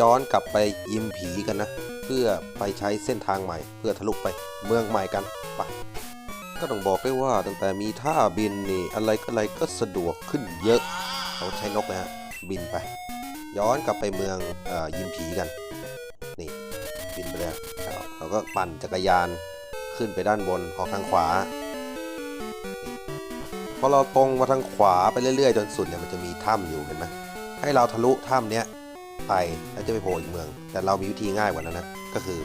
ย้อนกลับไปยิมผีกันนะ เพื่อไปใช้เส้นทางใหม่ เพื่อทะลุไปเมืองใหม่กันไปก็ต้องบอกได้ว่าตั้งแต่มีท่าบินนี่อะไรก็อะไรก็สะดวกขึ้นเยอะเราใช้นกนะฮะบินไป ย้อนกลับไปเมืองอยิมผีกัน นี่บินไปเลยครับเราก็ปั่นจักรยานขึ้นไปด้านบนออกทางขวาพอเราตรงมาทางขวาไปเรื่อยๆ จนสุดเนี่ยมันจะมีถ้ำอยู่เห็นไหมให้เราทะลุถ้ำเนี้ย ไปแล้วจะไปโผล่อีกเมือง แต่เรามีวิธีง่ายกว่านั้นนะก็คือ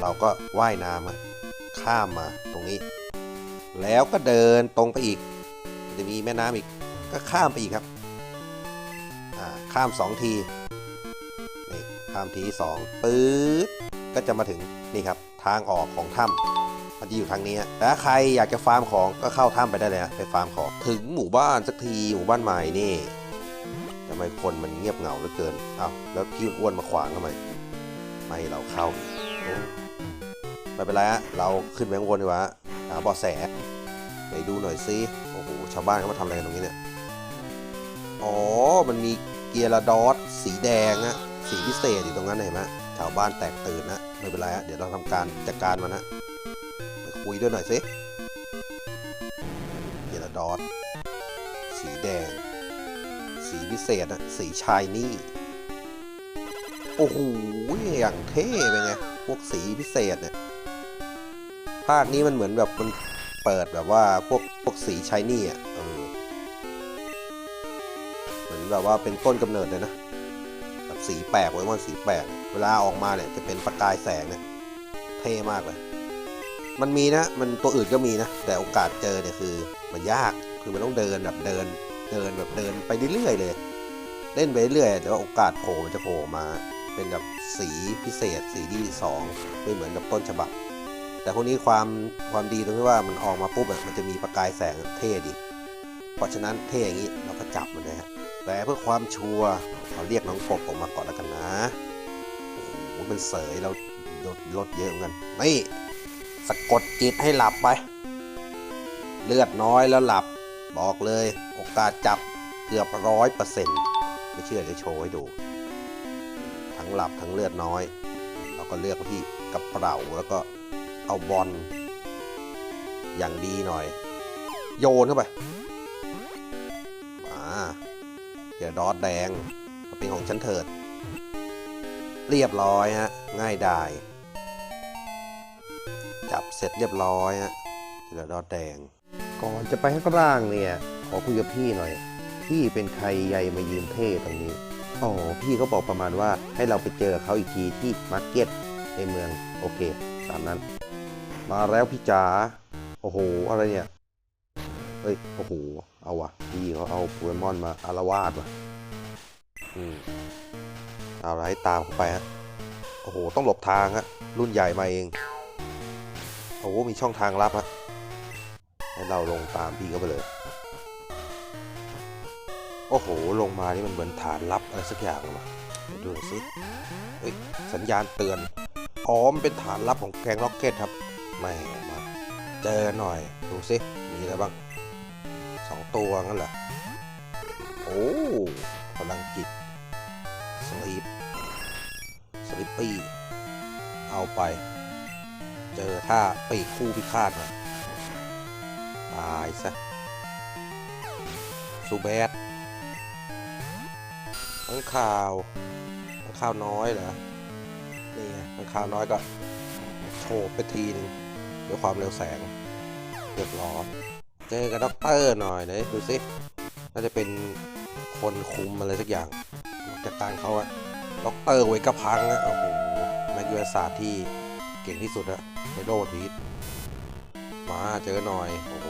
เราก็ว่ายน้ำข้ามมาตรงนี้ แล้วก็เดินตรงไปอีก จะมีแม่น้ำอีกก็ข้ามไปอีกครับข้ามสองทีนี่ข้ามทีสองปื๊ดก็จะมาถึงนี่ครับทางออกของถ้ำมันจะอยู่ทางนี้แต่ใครอยากจะฟาร์มของก็เข้าถ้ำไปได้เลยนะไปฟาร์มของถึงหมู่บ้านสักทีหมู่บ้านใหม่นี่ำไมคนมันเงียบเหงาเหลือเกิน เอ้าแล้วพี่อ้วนมาขวางทำไม ไม่เราเข้าไม่เป็นไรฮะ เราขึ้นไปข้างบนดีกว่าหาเบาะแส ไปดูหน่อยซิโอ้โห ชาวบ้านเขามาทำอะไรกันตรงนี้เนี่ย อ๋อ มันมีเกียร์ดอสสีแดงอะสีพิเศษอยู่ตรงนั้นเห็นไหมชาวบ้านแตกตื่นนะ ไม่เป็นไรฮะ เดี๋ยวเราทำการจัดการมันนะไปคุยด้วยหน่อยสิเกียร์ดอสสีแดง สีพิเศษอะสีชายนี่ โอ้โห อย่างเท่เป็นไง พวกสีพิเศษเนี่ย ภาคนี้มันเหมือนแบบมันเปิดแบบว่าพวกพวกสีชายนี่อะเออ เหมือนแบบว่าเป็นต้นกำเนิดเลยนะ แบบสีแปลกไว้ว่าสีแปลก เวลาออกมาเนี่ยจะเป็นประกายแสงเนี่ย เท่มากเลยมันมีนะ มันตัวอื่นก็มีนะ แต่โอกาสเจอเนี่ยคือ มันยาก คือมันต้องเดินแบบเดิน เดินแบบเดินไปเรื่อยๆเลย เล่นไปเรื่อยๆแต่ว่าโอกาสโผล่มันจะโผล่มา เป็นแบบสีพิเศษสีที่สองไม่เหมือนกับต้นฉบับ แต่พวกนี้ความความดีตรงที่ว่ามันออกมาปุ๊บมันจะมีประกายแสงเท่ดี เพราะฉะนั้นเท่อย่างนี้เราก็จับมันเลยฮะแต่เพื่อความชัวร์เราเรียกน้องกบออกมาก่อนแล้วกันนะโอ้โหมันเสยเราลดลดเยอะเหมือนกันนี่สะกดจิตให้หลับไป เลือดน้อยแล้วหลับ บอกเลย โอกาสจับเกือบร้อยเปอร์เซ็นต์ไม่เชื่อจะโชว์ให้ดู ทั้งหลับทั้งเลือดน้อย เราก็เลือกที่กระเป๋าแล้วก็เอาบอลอย่างดีหน่อย โยนเข้าไปมาเดี๋ยวดอทแดงเป็นของฉันเถิด เรียบร้อยฮะง่ายดายจับเสร็จเรียบร้อยฮะเดี๋ยวดอทแดง ก่อนจะไปข้างล่างเนี่ย ขอคุยกับพี่หน่อย พี่เป็นใครใหญ่มายืนเท่ตรงนี้อ๋อพี่เขาบอกประมาณว่าให้เราไปเจอเขาอีกทีที่มาร์เก็ตในเมือง โอเค ตามนั้น มาแล้วพี่จ๋าโอ้โห อะไรเนี่ยเฮ้ยโอ้โหเอาวะพี่เขาเอาโปเกมอนมาอารวาสว่ะอืมเอาละให้ตามเข้าไปฮะโอ้โห ต้องหลบทางฮะรุ่นใหญ่มาเอง โอ้โหมีช่องทางลับฮะ ให้เราลงตามพี่เขาไปเลย โอ้โห ลงมานี่มันเหมือนฐานลับอะไรสักอย่างเลยวะดูสิเฮ้ยสัญญาณเตือนอ๋อมเป็นฐานลับของแกงล็อกเก็ตครับแหม่มาเจอหน่อยดูสิมีอะไรบ้างสองตัวงั้นเหรอโอ้พลังจิตสลีปสลิปปี้เอาไป เจอท่าปีกคู่พิฆาตหน่อยตายซะซูแบดทั้งข่าวทั้งข่าวน้อยเหรอ นี่ไงทั้งข่าวน้อยก็โฉบไปทีนึงด้วยความเร็วแสงเรียบร้อยเจอกับด็อกเตอร์หน่อยเลยดูสิน่าจะเป็นคนคุมอะไรสักอย่างจากการเขาอะด็อกเตอร์เวกพังอะโอ้โหนักวิทยาศาสตร์ที่เก่งที่สุดอะในโลกนี้ มาเจอหน่อย โอ้โห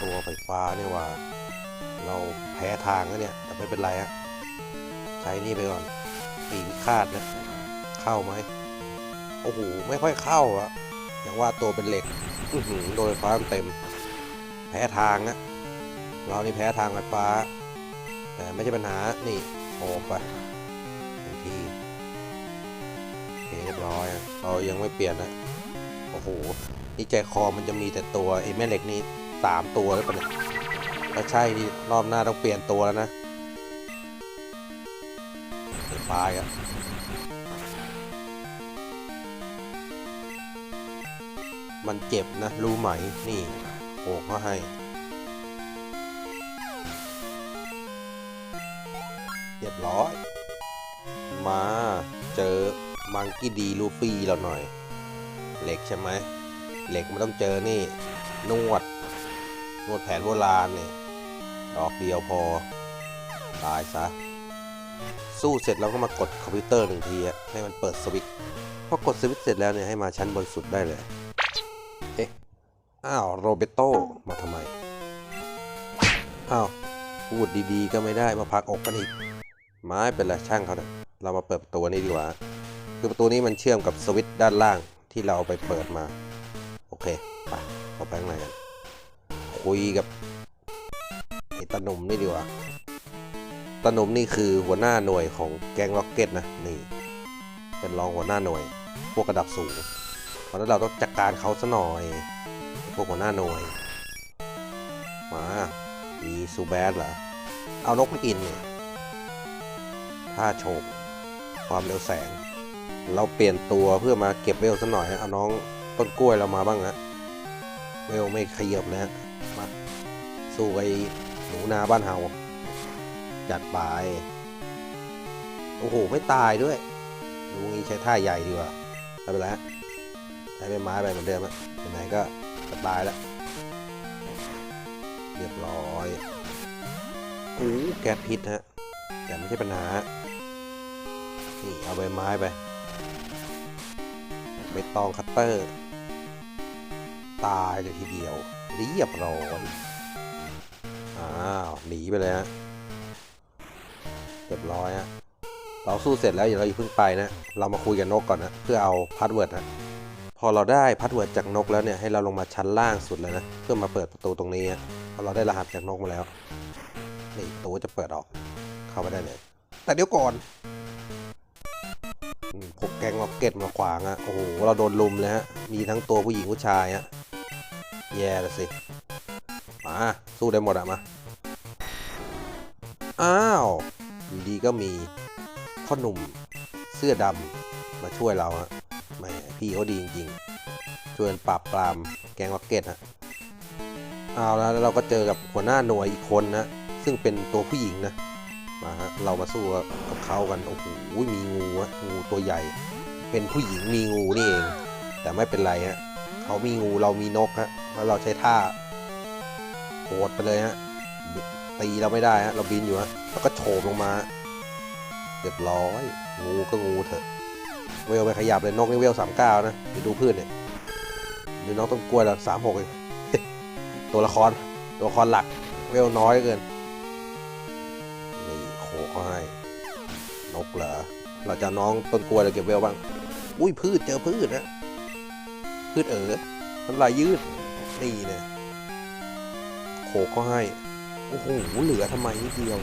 ตัวไฟฟ้าเนี่ยว่า เราแพ้ทางแล้วเนี่ย แต่ไม่เป็นไรฮะ ใช้นี่ไปก่อนปีกพิฆาตนะ เข้าไหม โอ้โห ไม่ค่อยเข้าอะอย่างว่าตัวเป็นเหล็กอื้อโดนฟ้าเต็ม แพ้ทางนะเรานี่แพ้ทางไฟฟ้า แต่ไม่ใช่ปัญหา นี่โอบไปทีโอเคเรียบร้อยอะเรายังไม่เปลี่ยนนะ โอ้โห นี่ใจคอมันจะมีแต่ตัวไอ้แม่เหล็กนี่สามตัวแล้วปะเนี่ยถ้าใช่นี่รอบหน้าต้องเปลี่ยนตัวแล้วนะเดี๋ยวตายอะมันเจ็บนะ รู้ไหม นี่โขกเขาให้ เรียบร้อย มาเจอมังกี้ดีลูฟี่เราหน่อยเหล็กใช่ไหม เหล็กมันต้องเจอนี่ นวด นวดแผนโบราณนี่ดอกเดียวพอ ตายซะ สู้เสร็จเราก็มากดคอมพิวเตอร์หนึ่งทีให้มันเปิดสวิตช์พอกดสวิตช์เสร็จแล้วเนี่ยให้มาชั้นบนสุดได้เลย เอ๊ะ อ้าวโรเบโตมาทำไม อ้าวพูดดีๆ ก็ไม่ได้มาพักอกกันอีกไม่เป็นไรช่างเขาเถอะเรามาเปิดประตูนี้ดีกว่า คือประตูนี้มันเชื่อมกับสวิตช์ด้านล่างที่เราเอาไปเปิดมา อเค ไปเข้าไปข้างในกัน คุยกับไอ้ตาหนุ่มนี่ดีกว่าตาหนุ่มนี่คือหัวหน้าหน่วยของแก๊งล็อกเก็ตนะ นี่ เป็นรองหัวหน้าหน่วย พวกระดับสูง เพราะนั้นเราต้องจัดการเขาซะหน่อย พวกหัวหน้าหน่วย มา มีซูแบสเหรอ เอานกไปกินเนี่ยท่าโฉบความเร็วแสง เราเปลี่ยนตัวเพื่อมาเก็บเวลซะหน่อยเอาน้อง ต้นกล้วยเรามาบ้างฮะเวลไม่ขยับนะมาสู้ไอ้หนูนาบ้านเฮาจัดไปโอ้โห ไม่ตายด้วยลุงนี้ใช้ท่าใหญ่ดีกว่าไม่เป็นไรฮะใช้เป็นไม้ไปเหมือนเดิมอะไหนก็จะตายแล้ว เรียบร้อยอู้แก๊สพิษฮะ แต่ไม่ใช่ปัญหา นี่ เอาใบไม้ไปใบตองคัตเตอร์ ตายเลยทีเดียวเรียบร้อยอ้าวหนีไปเลยฮะเรียบร้อยฮะเราสู้เสร็จแล้วอย่าเราอย่าเพิ่งไปนะ เรามาคุยกับนกก่อนนะ เพื่อเอาพาสเวิร์ดนะ พอเราได้พาสเวิร์ดจากนกแล้วเนี่ยให้เราลงมาชั้นล่างสุดเลยนะ เพื่อมาเปิดประตูตรงนี้ฮะพอเราได้รหัสจากนกมาแล้วนี่ประตูจะเปิดออก เข้าไปได้เลย แต่เดี๋ยวก่อนอืมพวกแก๊งล็อกเก็ตมาขวางอะโอ้โหเราโดนลุมเลยฮะมีทั้งตัวผู้หญิงผู้ชายฮะ แย่ละสิ มา สู้ได้หมดอะมา อ้าวอยู่ดีก็มีพ่อหนุ่มเสื้อดำมาช่วยเราฮะแหมพี่เขาดีจริงๆ ช่วยปราบปรามแกงล็อกเก็ตฮะเอาแล้วแล้วเราก็เจอกับหัวหน้าหน่วยอีกคนนะ ซึ่งเป็นตัวผู้หญิงนะ มาฮะ เรามาสู้กับเขากัน โอ้โห มีงูฮะงูตัวใหญ่ เป็นผู้หญิงมีงูนี่เอง แต่ไม่เป็นไรฮะ เขามีงูเรามีนกฮะแล้วเราใช้ท่าโหดไปเลยฮะตีเราไม่ได้ฮะเราบินอยู่ฮะแล้วก็โฉบลงมาเรียบร้อย งูก็งูเถอะ เวลไปขยับเลยนกนี่เวลสามเก้านะเดี๋ยวดูพืชเนี่ยดูน้องต้นกล้วยละสามหกเองตัวละครตัวละครหลักเวลน้อยเกินนี่โคเขาให้นกเหรอเราจะน้องต้นกล้วยเราเก็บเวลบ้าง อุ้ยพืชเจอพืชนะ พืชเอ๋อน้ำลายยืด นี่เนี่ยโขกเขาให้ โอ้โห เหลือทำไมนิดเดียว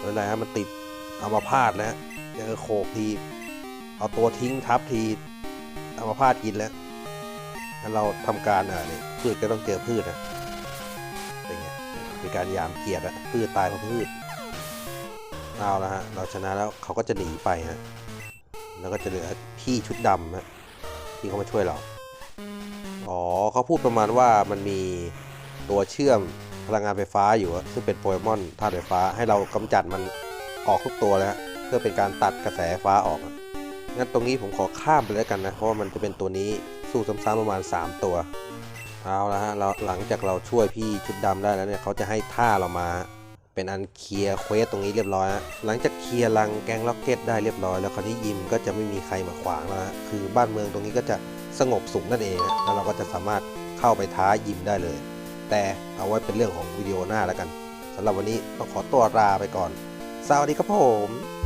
อะไรฮะมันติดเอามาพาดแล้วเจอโขกที เอาตัวทิ้งทับทีเอามาพาดกินแล้วงั้นเราทำการอะนี่พืชก็ต้องเจอพืชนะเป็นไงมีการยามเกียรติอะพืชตายเพราะพืชเอาละฮะเราชนะแล้วเขาก็จะหนีไปฮะแล้วก็จะเหลือพี่ชุดดำฮะที่เขามาช่วยเรา อ๋อเขาพูดประมาณว่ามันมีตัวเชื่อมพลังงานไฟฟ้าอยู่ซึ่งเป็นโปเกมอนธาตุไฟฟ้าให้เรากำจัดมันออกทุกตัวแล้วเพื่อเป็นการตัดกระแสไฟฟ้าออกงั้นตรงนี้ผมขอข้ามไปแล้วกันนะ เพราะว่ามันจะเป็นตัวนี้สู้ซ้ำๆประมาณ 3 ตัว เอาละฮะเราหลังจากเราช่วยพี่ชุดดำได้แล้วเนี่ยเขาจะให้ท่าเรามา เป็นอันเคลียร์เควสตรงนี้เรียบร้อยฮะหลังจากเคลียร์ลังแกงล็อกเก็ตได้เรียบร้อย แล้วคราวนี้ยิมก็จะไม่มีใครมาขวางแล้วฮะคือบ้านเมืองตรงนี้ก็จะ สงบสุขนั่นเองฮะแล้วเราก็จะสามารถเข้าไปท้ายิมได้เลย แต่เอาไว้เป็นเรื่องของวิดีโอหน้าแล้วกันสำหรับวันนี้ต้องขอตัวลาไปก่อนสวัสดีครับผม